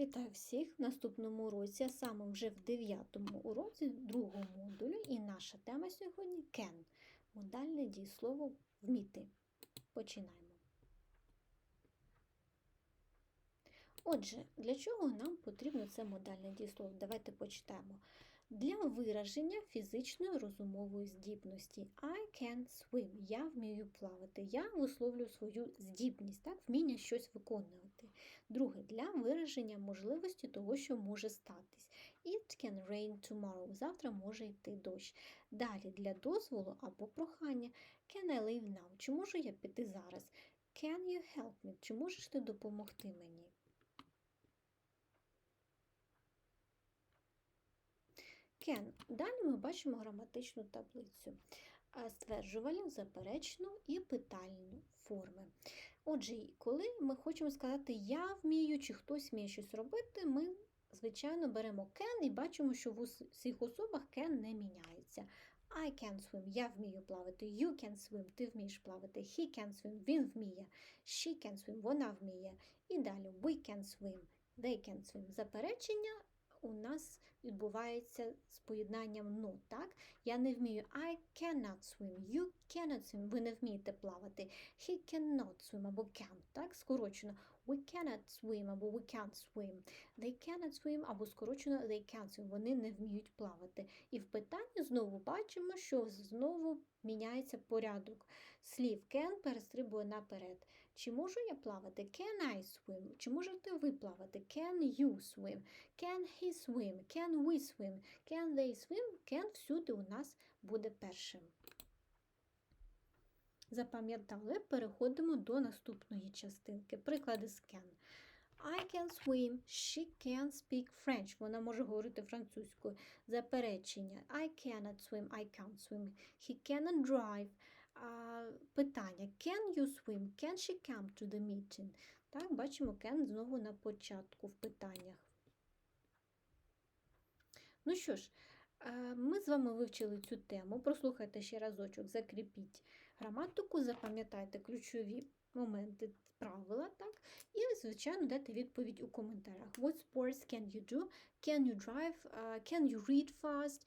Вітаю всіх! В наступному уроці, а саме вже в 9 уроці другого модулю, і наша тема сьогодні can. Модальне дієслово вміти. Починаємо. Отже, для чого нам потрібно це модальне дієслово? Давайте почитаємо. Для вираження фізичної розумової здібності. I can swim. Я вмію плавати. Я висловлюю свою здібність, так, вміння щось виконувати. Друге, для вираження можливості того, що може статись. It can rain tomorrow. Завтра може йти дощ. Далі для дозволу або прохання. Can I leave now? Чи можу я піти зараз? Can you help me? Чи можеш ти допомогти мені? Can. Далі ми бачимо граматичну таблицю. Стверджувальну, заперечну і питальну форми. Отже, коли ми хочемо сказати Я вмію чи хтось вміє щось робити, ми, звичайно, беремо can і бачимо, що в усіх особах can не міняється. I can swim, я вмію плавати. You can swim, ти вмієш плавати. He can swim, він вміє. She can swim, вона вміє. І далі we can swim, they can swim. Заперечення у нас відбувається з поєднанням «но», так? Я не вмію I cannot swim, you cannot swim, ви не вмієте плавати. He cannot swim або can't, так? Скорочено. We cannot swim або we can't swim. They cannot swim або скорочено they can't swim. Вони не вміють плавати. І в питанні знову бачимо, що знову міняється порядок. Слів can перестрибує наперед. Чи можу я плавати? Can I swim? Чи можете ви плавати? Can you swim? Can he swim? Can we swim? Can they swim? Can всюди у нас буде першим. Запам'ятали, переходимо до наступної частинки. Приклади з can. I can swim, she can speak French. Вона може говорити французькою. Заперечення. I cannot swim, I can't swim. He cannot drive. А, питання. Can you swim? Can she come to the meeting? Так, бачимо can знову на початку в питаннях. Ну що ж, ми з вами вивчили цю тему. Прослухайте ще разочок, закріпіть граматику, запам'ятайте ключові моменти, правила, так? І, звичайно, дайте відповідь у коментарях. What sports can you do? Can you drive? Can you read fast?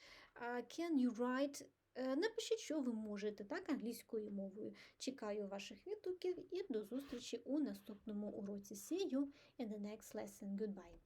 Can you write? Напишіть, що ви можете, так, англійською мовою. Чекаю ваших відгуків і до зустрічі у наступному уроці. See you in the next lesson. Goodbye!